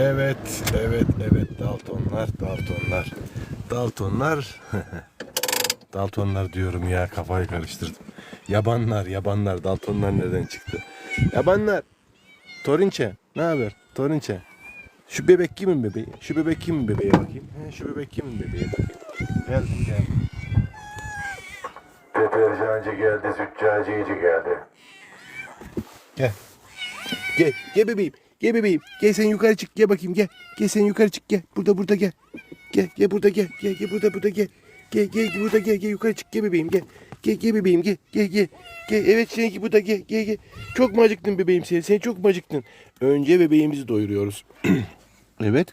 Evet, evet, evet. Daltonlar, Daltonlar. Daltonlar. Daltonlar diyorum ya kafayı karıştırdım. Yabanlar, yabanlar. Daltonlar nereden çıktı? Yabanlar. Torinçe. Ne haber? Torinçe. Şu bebek kimin bebeği? Şu bebek kimin bebeği bakayım? He, şu bebek kimin bebeği? Gel, gel. Deterjancı geldi, züccaciyeci geldi. Gel. Gel, gel bebeğim. Gel bebeğim. Gel sen yukarı çık. Gel bakayım gel. Gel sen yukarı çık gel. Burada burada gel. Gel gel burada gel. Gel gel burada burada gel. Gel gel burada gel. Gel yukarı çık. Gel bebeğim gel. Gel gel bebeğim gel. Gel gel. Gel evet seninki burada gel. Gel gel. Çok mu acıktın bebeğim sen? Sen çok mu acıktın? Önce bebeğimizi doyuruyoruz. evet.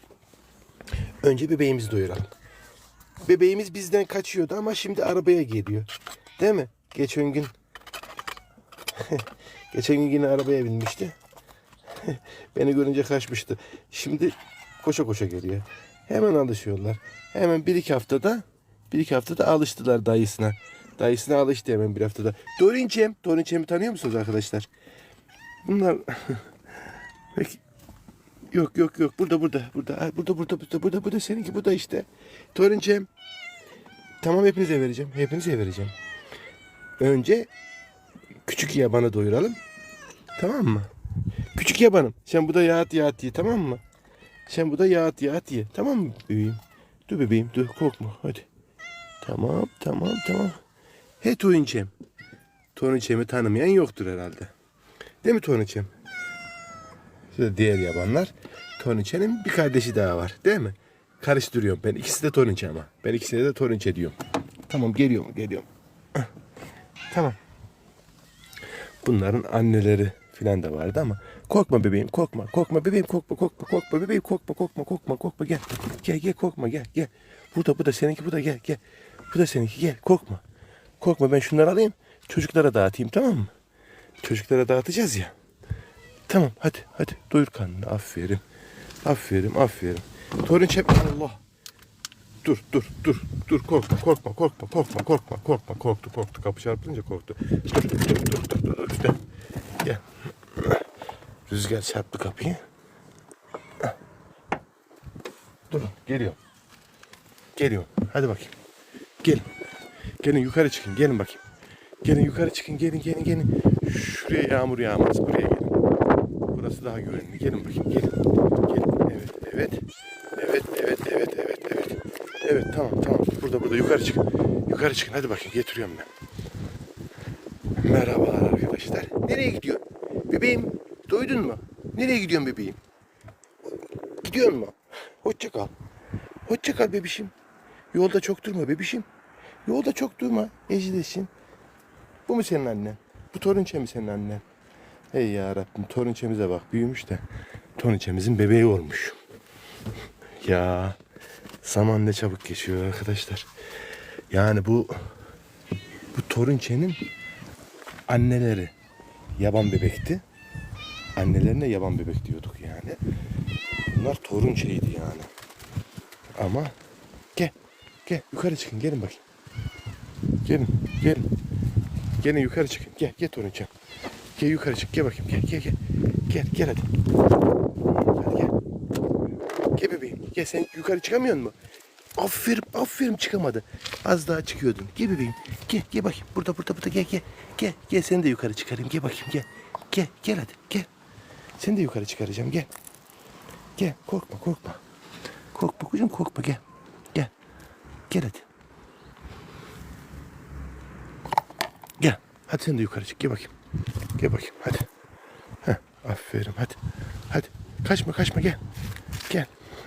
Önce bebeğimizi doyuralım. Bebeğimiz bizden kaçıyordu ama şimdi arabaya geliyor. Değil mi? Geçen gün Geçen gün yine arabaya binmişti. Beni görünce kaçmıştı. Şimdi koşa koşa geliyor. Hemen alışıyorlar. Hemen bir iki haftada bir iki haftada alıştılar dayısına. Dayısına alıştı hemen bir haftada. Dorinçem. Dorinçem'i tanıyor musunuz arkadaşlar? Bunlar Peki. Yok yok yok. Burada burada. Burada. Burada burada burada burada burada seninki burada işte. Torinçem. Tamam hepinize vereceğim. Hepinize vereceğim. Önce küçük yabanı doyuralım. Tamam mı? Küçük yabanım. Sen bu da yağıt yağıt ye tamam mı? Sen bu da yağıt yağıt ye. Tamam mı bebeğim? Dur bebeğim dur korkma hadi. Tamam tamam tamam. He Toyunçem. Toyunçem'i tanımayan yoktur herhalde. Değil mi Toyunçem? Şurada diğer yabanlar. Toyunçe'nin bir kardeşi daha var değil mi? Karıştırıyorum ben. İkisi de Toyunçe ama. Ben ikisine de Toyunçe diyorum. Tamam geliyorum geliyorum. Tamam. Bunların anneleri filan da vardı ama korkma bebeğim korkma korkma bebeğim korkma korkma korkma bebeğim korkma korkma korkma korkma gel. Gel gel korkma gel gel. Burada bu da seninki bu da gel gel. Bu da seninki gel korkma. Korkma ben şunları alayım çocuklara dağıtayım tamam mı? Çocuklara dağıtacağız ya. Tamam hadi hadi. Doyur karnını aferin. Aferin aferin. Torun çep Allah. Dur dur dur dur korkma korkma korkma korkma korkma korkma. Korktu korktu kapı çarpınca korktu. Dur dur dur dur dur, dur üstte. Gel rüzgar çarptı kapıyı. Dur geliyorum. Geliyorum. Hadi bakayım. Gelin. Gelin yukarı çıkın gelin bakayım. Gelin yukarı çıkın gelin gelin gelin. Şuraya yağmur yağmaz buraya gelin. Burası daha güvenli. Gelin bakayım gelin. Gelin. Evet evet. Evet evet evet evet evet. Evet tamam tamam. Burada burada. Yukarı çıkın. Yukarı çıkın. Hadi bakayım getiriyorum ben. Merhabalar arkadaşlar. Nereye gidiyor? Bebeğim doydun mu? Nereye gidiyorsun bebeğim? Gidiyor mu? Hoşça kal. Hoşça kal bebişim. Yolda çok durma bebişim. Yolda çok durma. Ecileşin. Bu mu senin annen? Bu torunçe mi senin annen? Hey ya Rabbim torunçemize bak büyümüş de torunçemizin bebeği olmuş. ya zaman ne çabuk geçiyor arkadaşlar. Yani bu bu torunçenin anneleri yaban bebekti. Annelerine yaban bebek diyorduk yani. Bunlar torun şeydi yani. Ama gel. Gel yukarı çıkın gelin bakayım. Gelin gelin. Gelin yukarı çıkın. Gel gel torunçam. Gel yukarı çık gel bakayım gel gel gel. Gel gel hadi. Hadi gel. Gel bebeğim. Gel sen yukarı çıkamıyor musun? Aferin aferin çıkamadı. Az daha çıkıyordun. Gel bebeğim. Gel gel bakayım. Burada burada burada gel gel. Gel gel seni de yukarı çıkarayım. Gel bakayım gel. Gel gel hadi gel. Seni de yukarı çıkaracağım gel. Gel korkma korkma. Korkma kuzum korkma gel. Gel. Gel hadi. Gel. Hadi sen de yukarı çık. Gel bakayım. Gel bakayım hadi. Heh, aferin hadi. Hadi. Kaçma kaçma gel. Gel.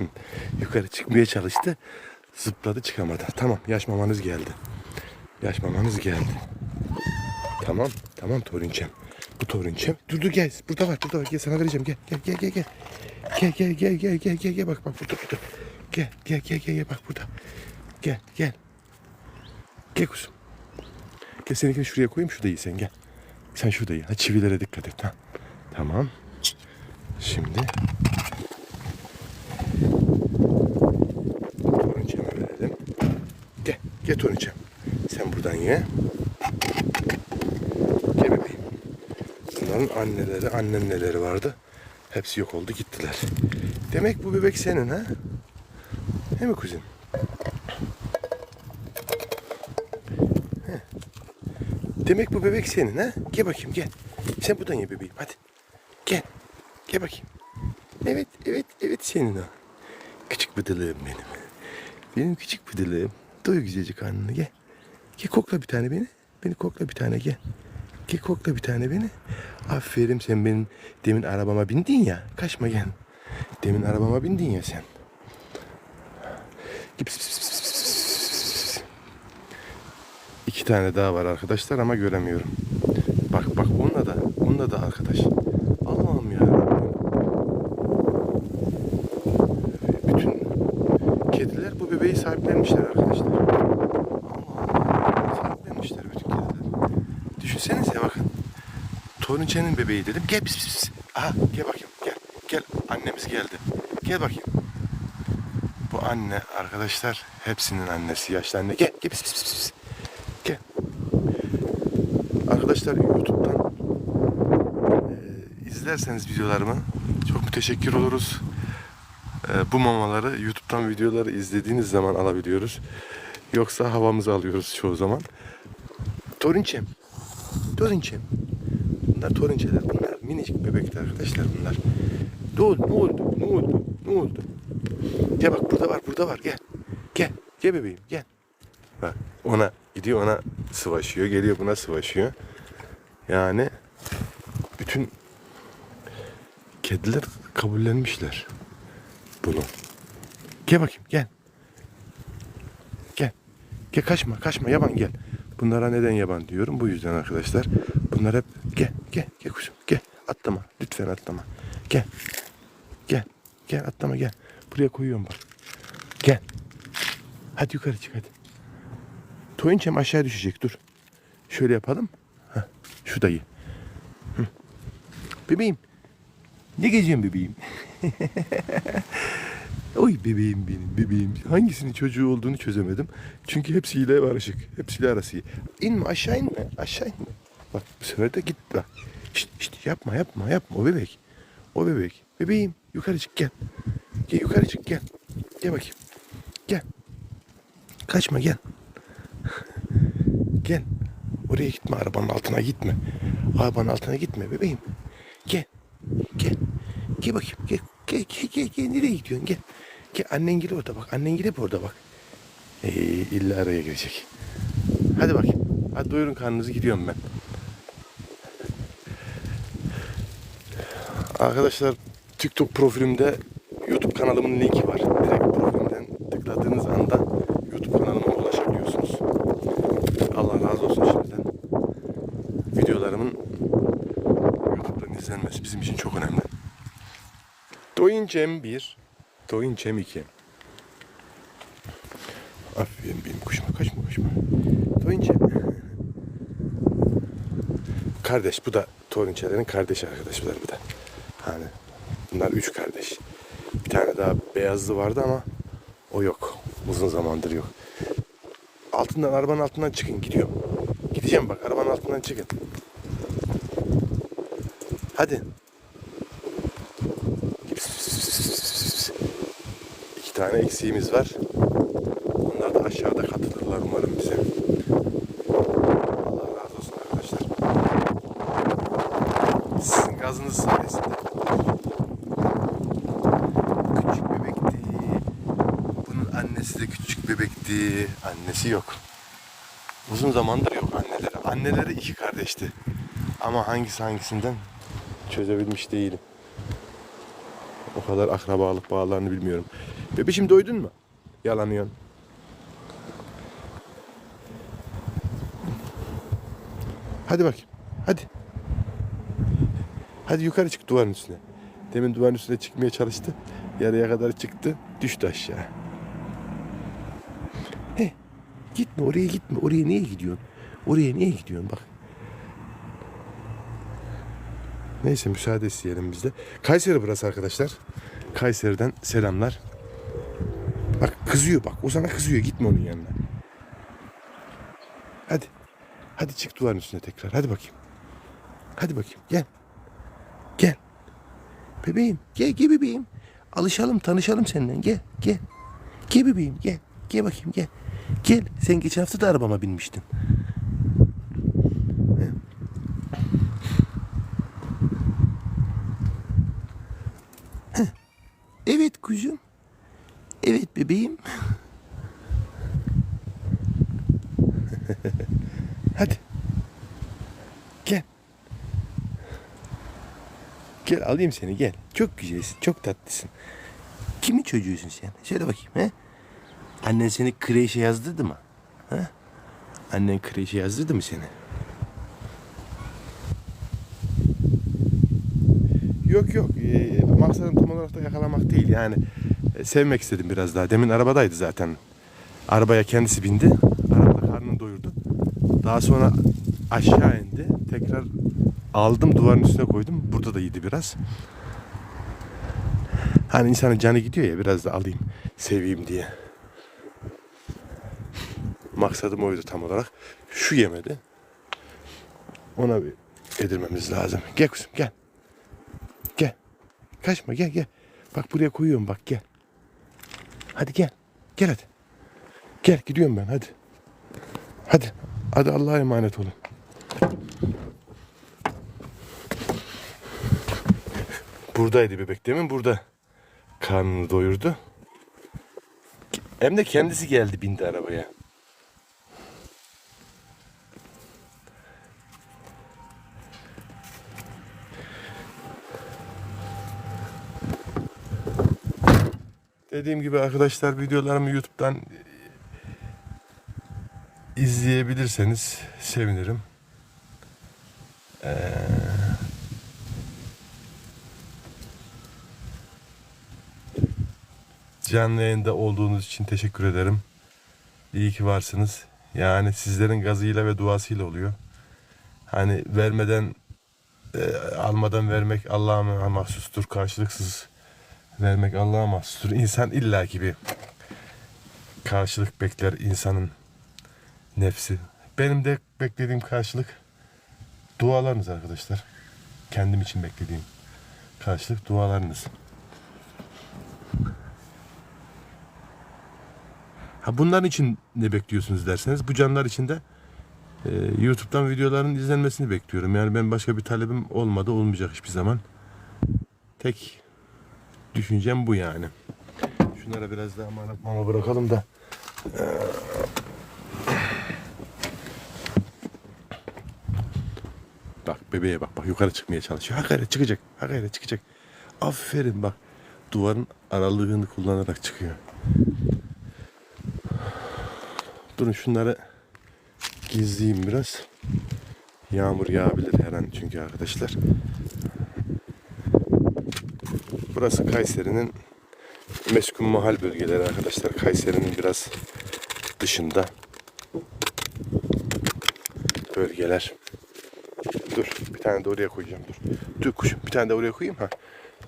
yukarı çıkmaya çalıştı. Zıpladı çıkamadı. Tamam yaş mamanız geldi. Yaş mamanız geldi. Tamam tamam Torinçem. Bu Torinçem. Dur dur gel. Burada var burada var. Gel sana vereceğim. Gel gel gel gel gel. Gel gel gel gel gel gel gel bak bak burada burada. Gel gel gel gel gel bak burada. Gel gel. Gel kuzum. Gel seninkini şuraya koyayım şurada iyi sen gel. Sen şurada iyi. Ha, çivilere dikkat et. Ha. Tamam. Şimdi Torinçem'e verelim. Gel, gel Torinçem. Sen buradan ye. Gel bebeğim. Bunların anneleri, anneanneleri vardı. Hepsi yok oldu gittiler. Demek bu bebek senin ha? He mi kuzum? He. Demek bu bebek senin ha? Gel bakayım gel. Sen buradan ye bebeğim hadi. Gel. Gel bakayım. Evet evet evet senin o. Küçük bıdılığım benim. Benim küçük bıdılığım. Doy güzelce karnını gel. Gel kokla bir tane beni. Beni kokla bir tane gel. Gel kokla bir tane beni. Aferin sen benim demin arabama bindin ya. Kaçma gel. Demin arabama bindin ya sen. İki tane daha var arkadaşlar ama göremiyorum. Bak bak onunla da onunla da arkadaş. Allah'ım ya. Bütün kediler bu bebeği sahiplenmişler arkadaşlar. Allah Allah. Sahiplenmişler bütün kediler. Düşünsenize bakın. Torunçe'nin bebeği dedim. Gel pis pis pis. Aha gel bakayım gel. Gel annemiz geldi. Gel bakayım. Bu anne arkadaşlar hepsinin annesi yaşlı anne. Gel gel pis pis pis. pis. Gel. Arkadaşlar YouTube'dan e, izlerseniz videolarımı çok müteşekkir oluruz. E, bu mamaları YouTube'dan videoları izlediğiniz zaman alabiliyoruz. Yoksa havamızı alıyoruz çoğu zaman. Torunçem. Torunçem. Bunlar torunçeler. Bunlar minicik bebekler arkadaşlar bunlar. Ne oldu? Ne oldu? Ne oldu? Ne oldu? Gel bak burada var, burada var. Gel. Gel. Gel bebeğim, gel. Bak ona gidiyor ona sıvaşıyor. Geliyor buna sıvaşıyor. Yani bütün kediler kabullenmişler bunu. Gel bakayım, gel. Gel. Gel kaçma, kaçma. Yaban gel. Bunlara neden yaban diyorum? Bu yüzden arkadaşlar. Bunlar hep gel, gel, gel kuzum, gel. Atlama, lütfen atlama. Gel. Gel, gel atlama gel. Buraya koyuyorum bak. Gel. Hadi yukarı çık hadi. Toyunçem aşağı düşecek dur. Şöyle yapalım. Heh, şu dayı. Hı. Bebeğim. Ne geziyorsun bebeğim? Oy bebeğim benim bebeğim. Hangisinin çocuğu olduğunu çözemedim. Çünkü hepsiyle barışık. Hepsiyle arası iyi. İnme aşağı inme. Aşağı inme. Bak bu sefer de git bak. Şişt, şişt, yapma yapma yapma o bebek. O bebek. Bebeğim yukarı çık gel. Gel yukarı çık gel. Gel bakayım. Gel. Kaçma gel. gel. Oraya gitme arabanın altına gitme. Arabanın altına gitme bebeğim. Gel. Gel. Gel bakayım. Gel. Gel gel gel. gel. Nereye gidiyorsun? Gel. Gel annen gel orada bak. Annen hep orada bak. Ee, illa araya girecek. Hadi bakayım. Hadi doyurun karnınızı gidiyorum ben. Arkadaşlar TikTok profilimde YouTube kanalımın linki var. Direkt profilimden tıkladığınız anda YouTube kanalıma ulaşabiliyorsunuz. Allah razı olsun şimdiden. Videolarımın YouTube'dan izlenmesi bizim için çok önemli. Doyuncem 1, Doyuncem 2. Aferin benim kuşuma kaçma kaçma. Doyuncem. Kardeş bu da Torunçelerin kardeşi arkadaşlar bu da. Hani bunlar üç kardeş. Bir tane daha beyazlı vardı ama o yok. Uzun zamandır yok. Altından arabanın altından çıkın gidiyorum. Gideceğim bak arabanın altından çıkın. Hadi. İki tane eksiğimiz var. Onlar da aşağıda katılırlar umarım bize. Allah razı olsun arkadaşlar. Sizin gazınız sayesinde. Küçük bebekti. Bunun annesi de küçük bebekti. Annesi yok. Uzun zamandır yok anneleri. Anneleri iki kardeşti. Ama hangisi hangisinden çözebilmiş değilim. O kadar akrabalık bağlarını bilmiyorum. Bebişim doydun mu? Yalanıyorsun. Hadi bakayım. Hadi. Hadi yukarı çık duvarın üstüne. Demin duvarın üstüne çıkmaya çalıştı. Yarıya kadar çıktı. Düştü aşağı. He. Gitme oraya gitme. Oraya niye gidiyorsun? Oraya niye gidiyorsun bak. Neyse müsaade isteyelim biz de. Kayseri burası arkadaşlar. Kayseri'den selamlar. Bak kızıyor bak. O sana kızıyor. Gitme onun yanına. Hadi. Hadi çık duvarın üstüne tekrar. Hadi bakayım. Hadi bakayım. Gel. Gel. Bebeğim gel gel bebeğim. Alışalım tanışalım seninle gel gel. Gel bebeğim gel. Gel bakayım gel. Gel sen geçen hafta da arabama binmiştin. Evet kuzum. Bebeğim. Hadi. Gel. Gel alayım seni gel. Çok güzelsin, çok tatlısın. Kimin çocuğusun sen? Söyle bakayım he? Annen seni kreşe yazdırdı mı? Ha? Annen kreşe yazdırdı mı seni? Yok yok. Ee, maksadım tam olarak da yakalamak değil yani. E, sevmek istedim biraz daha. Demin arabadaydı zaten. Arabaya kendisi bindi. Arabada karnını doyurdu. Daha sonra aşağı indi. Tekrar aldım duvarın üstüne koydum. Burada da yedi biraz. Hani insanın canı gidiyor ya biraz da alayım seveyim diye. Maksadım oydu tam olarak. Şu yemedi. Ona bir yedirmemiz lazım. Gel kuzum gel. Gel. Kaçma gel gel. Bak buraya koyuyorum bak gel. Hadi gel. Gel hadi. Gel gidiyorum ben hadi. Hadi. Hadi Allah'a emanet olun. Buradaydı bebek demin burada. Karnını doyurdu. Hem de kendisi geldi bindi arabaya. Dediğim gibi arkadaşlar videolarımı YouTube'dan izleyebilirseniz sevinirim. Ee, canlı yayında olduğunuz için teşekkür ederim. İyi ki varsınız. Yani sizlerin gazıyla ve duasıyla oluyor. Hani vermeden e, almadan vermek Allah'a mahsustur. Karşılıksız vermek Allah'a mahsustur. İnsan illaki bir karşılık bekler insanın nefsi. Benim de beklediğim karşılık dualarınız arkadaşlar. Kendim için beklediğim karşılık dualarınız. Ha bunların için ne bekliyorsunuz derseniz bu canlar için de e, YouTube'dan videoların izlenmesini bekliyorum. Yani ben başka bir talebim olmadı olmayacak hiçbir zaman. Tek düşüncem bu yani. Şunlara biraz daha mama, bırakalım da. Ee, Bak bebeğe bak bak yukarı çıkmaya çalışıyor. Ha gayret çıkacak. Ha gayret çıkacak. Aferin bak. Duvarın aralığını kullanarak çıkıyor. Durun şunları gizleyeyim biraz. Yağmur yağabilir her an çünkü arkadaşlar. Burası Kayseri'nin meskun mahal bölgeleri arkadaşlar. Kayseri'nin biraz dışında bölgeler. Dur bir tane de oraya koyacağım dur. Dur kuşum bir tane de oraya koyayım ha.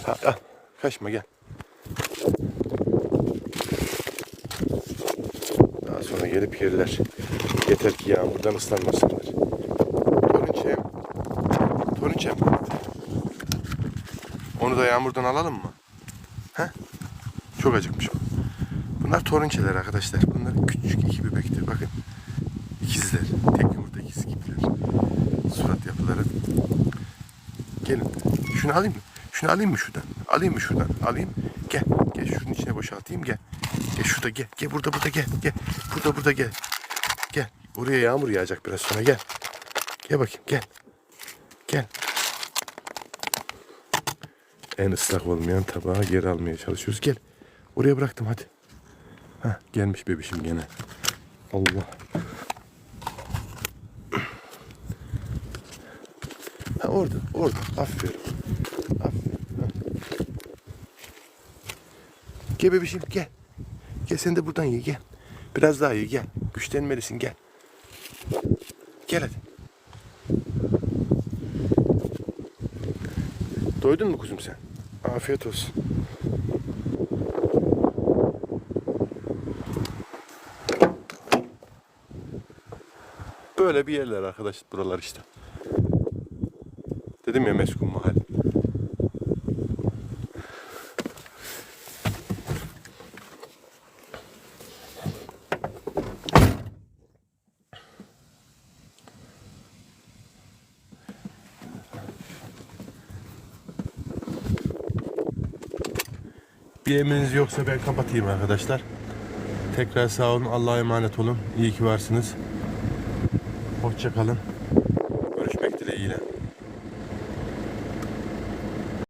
Ha al kaçma gel. Daha sonra gelip yerler. Yeter ki yağmurdan ıslanmasınlar. Torunçem. Torunçem. Onu da yağmurdan alalım mı? He? Çok acıkmış o. Bunlar torunçeler arkadaşlar. Bunlar küçük iki bebektir. Bakın. İkizler. Tek yumurta ikiz gibiler. Surat yapıları. Gelin. Şunu alayım mı? Şunu alayım mı şuradan? Alayım mı şuradan? Alayım. Gel. Gel şunun içine boşaltayım gel. Gel şurada gel. Gel burada burada gel. Gel. Burada burada gel. Gel. Oraya yağmur yağacak biraz sonra gel. Gel bakayım. Gel. En ıslak olmayan tabağı geri almaya çalışıyoruz. Gel. Oraya bıraktım hadi. Hah, gelmiş bebişim gene. Allah. Ha orada, orada. Aferin. Aferin. Ha. Gel bebişim gel. Gel sen de buradan ye gel. Biraz daha ye gel. Güçlenmelisin gel. Gel hadi. Doydun mu kuzum sen? Afiyet olsun. Böyle bir yerler arkadaş buralar işte. Dedim ya meskun mahal. Bir yoksa ben kapatayım arkadaşlar. Tekrar sağ olun. Allah'a emanet olun. İyi ki varsınız. Hoşça kalın. Görüşmek dileğiyle.